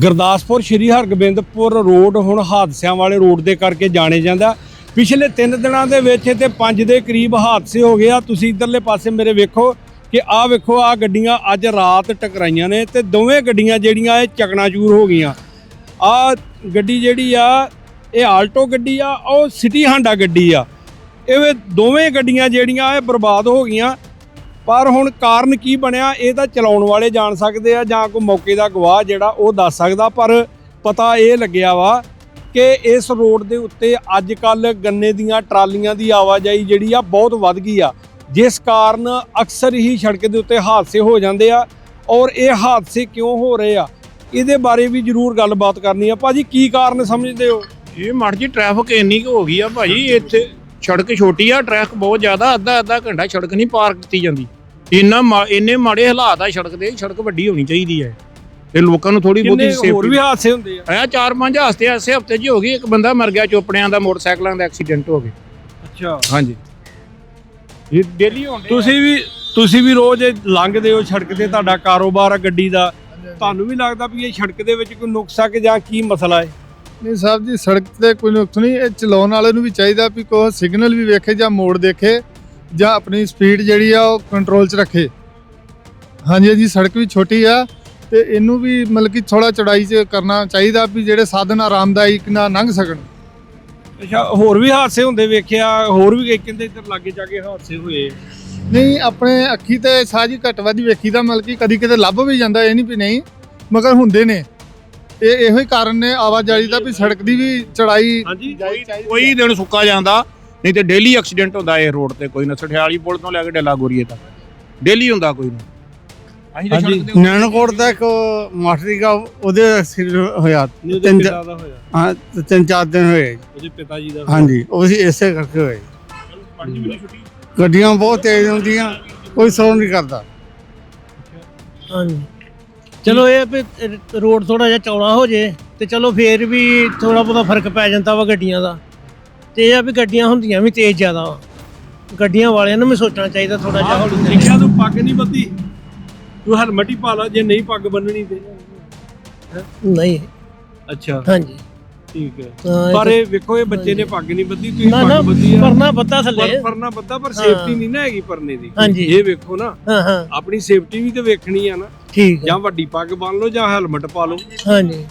Gurdaspur Shri Hargobindpur road ਹੁਣ ਹਾਦਸਿਆਂ ਵਾਲੇ ਰੋਡ ਦੇ ਕਰਕੇ ਜਾਣੇ ਜਾਂਦਾ। ਪਿਛਲੇ 3 ਦਿਨਾਂ ਦੇ ਵਿੱਚ ਤੇ 5 ਦੇ ਕਰੀਬ ਹਾਦਸੇ ਹੋ ਗਏ ਆ। ਤੁਸੀਂ ਇਧਰਲੇ ਪਾਸੇ ਮੇਰੇ ਵੇਖੋ ਕਿ ਆਹ ਵੇਖੋ, ਆ ਗੱਡੀਆਂ ਅੱਜ ਰਾਤ ਟਕਰਾਈਆਂ ਨੇ ਤੇ ਦੋਵੇਂ ਗੱਡੀਆਂ ਜਿਹੜੀਆਂ ਇਹ ਚਕਨਾਚੂਰ ਹੋ ਗਈਆਂ। ਆ ਗੱਡੀ ਜਿਹੜੀ ਆ, ਇਹ ਆਲਟੋ ਗੱਡੀ ਆ, ਉਹ ਸਿਟੀ ਹਾਂਡਾ ਗੱਡੀ ਆ। ਇਹ ਦੋਵੇਂ ਗੱਡੀਆਂ ਜਿਹੜੀਆਂ ਇਹ ਬਰਬਾਦ ਹੋ ਗਈਆਂ। ਪਰ ਹੁਣ ਕਾਰਨ ਕੀ ਬਣਿਆ, ਇਹ ਤਾਂ ਚਲਾਉਣ ਵਾਲੇ ਜਾਣ ਸਕਦੇ ਆ ਜਾਂ ਕੋਈ ਮੌਕੇ ਦਾ ਗਵਾਹ ਜਿਹੜਾ ਉਹ ਦੱਸ ਸਕਦਾ, ਪਰ ਪਤਾ ਇਹ ਲੱਗਿਆ ਵਾ ਕਿ ਇਸ ਰੋਡ ਦੇ ਉੱਤੇ ਅੱਜ ਕੱਲ ਗੰਨੇ ਦੀਆਂ ਟਰਾਲੀਆਂ ਦੀ ਆਵਾਜਾਈ ਜਿਹੜੀ ਆ ਬਹੁਤ ਵੱਧ ਗਈ ਆ, ਜਿਸ ਕਾਰਨ ਅਕਸਰ ਹੀ ਸੜਕ ਦੇ ਉੱਤੇ ਹਾਦਸੇ ਹੋ ਜਾਂਦੇ ਆ ਔਰ ਇਹ ਹਾਦਸੇ ਕਿਉਂ ਹੋ ਰਹੇ ਆ, ਇਹਦੇ ਬਾਰੇ ਵੀ ਜ਼ਰੂਰ ਗੱਲਬਾਤ ਕਰਨੀ ਆ। ਭਾਜੀ, ਕੀ ਕਾਰਨ ਸਮਝਦੇ ਹੋ? ਇਹ ਮੜ ਜੀ ਟ੍ਰੈਫਿਕ ਇੰਨੀ ਕੁ ਹੋ ਗਈ ਆ ਭਾਜੀ, ਇੱਥੇ ਸੜਕ ਛੋਟੀ ਆ ਟ੍ਰੈਫਿਕ ਬਹੁਤ ਜ਼ਿਆਦਾ ਅੱਧਾ ਅੱਧਾ ਘੰਟਾ ਸੜਕ ਨਹੀਂ ਪਾਰ ਕੀਤੀ ਜਾਂਦੀ। ਇੰਨਾ ਮਾ- ਇੰਨੇ ਮਾੜੇ ਹਾਲਾਤ ਆ ਸੜਕ ਦੇ ਸੜਕ ਵੱਡੀ ਹੋਣੀ ਚਾਹੀਦੀ ਹੈ ਤੇ ਲੋਕਾਂ ਨੂੰ ਥੋੜੀ ਬਹੁਤੀ ਕਿੰਨੇ ਹੋਰ ਵੀ ਸੇਫਟੀ ਹਾਦਸੇ ਹੁੰਦੇ ਆ। ਆ ਚਾਰ ਪੰਜ ਹਫ਼ਤੇ ਐਸੇ ਹਫ਼ਤੇ ਜੀ ਹੋ ਗਈ ਇੱਕ ਬੰਦਾ ਮਰ ਗਿਆ ਚੋਪੜਿਆਂ ਦਾ ਮੋਟਰਸਾਈਕਲਾਂ ਦਾ ਐਕਸੀਡੈਂਟ ਹੋ ਗਿਆ। ਅੱਛਾ। ਹਾਂਜੀ। ਇਹ ਡੇਲੀ ਹੁੰਦੇ ਤੁਸੀਂ ਵੀ ਤੁਸੀਂ ਵੀ ਰੋਜ਼ ਇਹ ਲੰਘਦੇ ਹੋ ਸੜਕ ਤੇ ਤੁਹਾਡਾ ਕਾਰੋਬਾਰ ਆ ਗੱਡੀ ਦਾ। ਤੁਹਾਨੂੰ ਵੀ ਲੱਗਦਾ ਵੀ ਇਹ ਸੜਕ ਦੇ ਵਿੱਚ ਕੋਈ ਨੁਕਸਾ ਕਿ ਜਾਂ ਕੀ ਮਸਲਾ ਹੈ? ਨਹੀਂ ਸਾਹਿਬ ਜੀ ਸੜਕ ਤੇ ਕੋਈ ਨੁਕਸ ਨਹੀਂ। ਇਹ ਚਲਾਉਣ ਵਾਲੇ ਨੂੰ ਵੀ ਚਾਹੀਦਾ ਵੀ ਕੋਈ ਸਿਗਨਲ ਵੀ ਵੇਖੇ ਜਾਂ ਮੋੜ ਦੇਖੇ। ਜਾਂ ਆਪਣੀ ਸਪੀਡ ਜਿਹੜੀ ਆ ਉਹ ਕੰਟਰੋਲ 'ਚ ਰੱਖੇ। ਹਾਂਜੀ ਜੀ ਸੜਕ ਵੀ ਛੋਟੀ ਆ ਤੇ ਇਹਨੂੰ ਵੀ ਮਤਲਬ ਕਿ ਥੋੜਾ ਚੜਾਈ 'ਚ ਕਰਨਾ ਚਾਹੀਦਾ ਵੀ ਜਿਹੜੇ ਸਾਧਨ ਆਰਾਮਦਾਇਕ ਨਾਲ ਲੰਘ ਸਕਣ। ਅੱਛਾ ਹੋਰ ਵੀ ਹਾਦਸੇ ਹੁੰਦੇ ਵੇਖਿਆ ਹੋਰ ਵੀ ਕਹਿੰਦੇ ਇੱਧਰ ਲਾਗੇ ਜਾ ਕੇ ਹਾਦਸੇ ਹੋਏ। ਨਹੀਂ ਆਪਣੇ ਅੱਖੀ ਤੇ ਸਾਜੀ ਘੱਟ ਵੱਧ ਹੀ ਵੇਖੀ ਦਾ ਮਤਲਬ ਕਿ ਕਦੀ ਕਿਤੇ ਲੱਭ ਵੀ ਜਾਂਦਾ ਇਹ ਨਹੀਂ ਵੀ ਨਹੀਂ ਮਗਰ ਹੁੰਦੇ ਨੇ। ਇਹ ਇਹੋ ਹੀ ਕਾਰਨ ਨੇ ਆਵਾਜਾਈ ਦਾ ਵੀ ਸੜਕ ਦੀ ਵੀ ਚੜਾਈ ਹਾਂਜੀ ਕੋਈ ਕੋਈ ਦਿਨ ਸੁੱਕਾ ਜਾਂਦਾ। ਨਹੀਂ ਤੇ ਡੇਲੀ ਐਕਸੀਡੈਂਟ ਹੁੰਦਾ ਇਹ ਰੋਡ ਤੇ ਕੋਈ ਨਾ ਸਠਿਆਲੀ ਪੁਲ ਤੋਂ ਲੈ ਕੇ ਡੱਲਾ ਗੋਰੀਏ ਤੱਕ। ਡੇਲੀ ਹੁੰਦਾ ਕੋਈ ਨਾ। ਅਸੀਂ ਤਾਂ ਹਾਂਜੀ। ਸੜਕ ਨੈਣਕੋਟ ਦਾ ਇੱਕ ਮਾਸਟਰੀ ਦਾ ਉਹਦੇ ਐਕਸੀਡੈਂਟ ਹੋਇਆ। ਤਿੰਨ ਦਾ ਹੋਇਆ। ਹਾਂ ਤੇ ਤਿੰਨ ਚਾਰ ਦਿਨ ਹੋਏ। ਉਹਦੇ ਪਿਤਾ ਜੀ ਦਾ ਹਾਂਜੀ ਉਹ ਸੀ ਇਸੇ ਕਰਕੇ ਹੋਏ। ਵੀ ਛੁੱਟੀ ਗੱਡੀਆਂ ਬਹੁਤ ਤੇਜ਼ ਹੁੰਦੀਆਂ ਕੋਈ ਸੌ ਨਹੀਂ ਕਰਦਾ। ਹਾਂਜੀ। ਚਲੋ ਇਹ ਆ ਵੀ ਰੋਡ ਥੋੜਾ ਜਿਹਾ ਚੌੜਾ ਹੋ ਜੇ ਤੇ ਚਲੋ ਫੇਰ ਵੀ ਥੋੜਾ ਬਹੁਤਾ ਫ਼ਰਕ ਪੈ ਜਾਂਦਾ ਵਾ ਗੱਡੀਆਂ ਦਾ। ਤੇ ਇਹ ਆ ਵੀ ਗੱਡੀਆਂ ਹੁੰਦੀਆਂ ਵੀ ਤੇਜ਼ ਜ਼ਿਆਦਾ। ਵਾ ਗੱਡੀਆਂ ਵਾਲਿਆਂ ਨੂੰ ਵੀ ਸੋਚਣਾ ਚਾਹੀਦਾ ਥੋੜਾ ਜਿਹਾ ਹੌਲੀ ਲਿਖਿਆ ਤੂੰ ਪੱਗ ਨਹੀਂ ਬੱਧੀ ਤੂੰ ਹੈਲਮਟ ਹੀ ਪਾ ਲਾ ਜੇ ਨਹੀਂ ਪੱਗ ਬੰਨਣੀ ਤੇ। ਨਹੀਂ। ਅੱਛਾ। ਹਾਂਜੀ। ਠੀਕ ਹੈ। ਪਰ ਇਹ ਵੇਖੋ ਇਹ ਬੱਚੇ ਨੇ ਪੱਗ ਨਹੀਂ ਬੱਧੀ ਤੁਸੀਂ ਨਾ ਨਾ ਪੱਗ ਬੱਧੀ ਆ। ਪਰਨਾ ਬੱਤਾ ਥੱਲੇ। ਪਰ ਪਰਨਾ ਬੱਧਾ ਪਰ ਸੇਫਟੀ ਨਹੀਂ ਨਾ ਹੈਗੀ ਪਰਨੇ ਦੀ। ਹਾਂਜੀ। ਇਹ ਵੇਖੋ ਨਾ ਹਾਂ ਹਾਂ। ਆਪਣੀ ਸੇਫਟੀ ਵੀ ਤੇ ਵੇਖਣੀ ਆ ਨਾ। ਠੀਕ ਹੈ। ਜਾਂ ਵੱਡੀ ਪੱਗ ਬੰਨ ਲਓ ਜਾਂ ਹੈਲਮਟ ਪਾ ਲਓ। ਹਾਂਜੀ।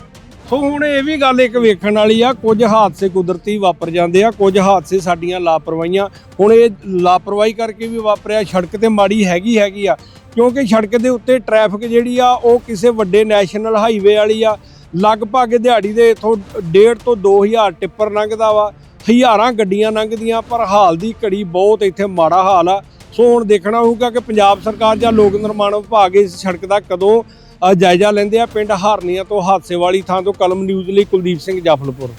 ਸੋ ਹੁਣ ਇਹ ਵੀ ਗੱਲ ਇੱਕ ਵੇਖਣ ਵਾਲੀ ਆ, ਕੁਝ ਹਾਦਸੇ ਕੁਦਰਤੀ ਵਾਪਰ ਜਾਂਦੇ ਆ, ਕੁਝ ਹਾਦਸੇ ਸਾਡੀਆਂ ਲਾਪਰਵਾਹੀਆਂ। ਹੁਣ ਇਹ ਲਾਪਰਵਾਹੀ ਕਰਕੇ ਵੀ ਵਾਪਰਿਆ, ਸੜਕ ਤੇ ਮਾੜੀ ਹੈਗੀ ਹੈਗੀ ਆ, ਕਿਉਂਕਿ ਸੜਕ ਦੇ ਉੱਤੇ ਟ੍ਰੈਫਿਕ ਜਿਹੜੀ ਆ, ਉਹ ਕਿਸੇ ਵੱਡੇ ਨੈਸ਼ਨਲ ਹਾਈਵੇ ਵਾਲੀ ਆ। ਲਗਭਗ ਦਿਹਾੜੀ ਦੇ ਇਥੋਂ 1.5 ਤੋਂ 2000 ਟਿੱਪਰ ਲੰਘਦਾ ਵਾ, ਹਜ਼ਾਰਾਂ ਗੱਡੀਆਂ ਲੰਘਦੀਆਂ, ਪਰ ਹਾਲ ਦੀ ਘੜੀ ਬਹੁਤ ਇੱਥੇ ਮਾੜਾ ਹਾਲ ਆ। ਸੋ ਹੁਣ ਦੇਖਣਾ ਹੋਊਗਾ ਕਿ ਪੰਜਾਬ ਸਰਕਾਰ ਜਾਂ ਲੋਕ ਨਿਰਮਾਣ ਵਿਭਾਗ ਇਸ ਸੜਕ ਦਾ ਕਦੋਂ ਜਾਇਜ਼ਾ ਲੈਂਦੇ ਆ ਪਿੰਡ ਹਾਰਨੀਆਂ ਤੋਂ ਹਾਦਸੇ ਵਾਲੀ ਥਾਂ ਤੋਂ ਕਲਮ ਨਿਊਜ਼ ਲਈ ਕੁਲਦੀਪ ਸਿੰਘ ਜਾਫਲਪੁਰ।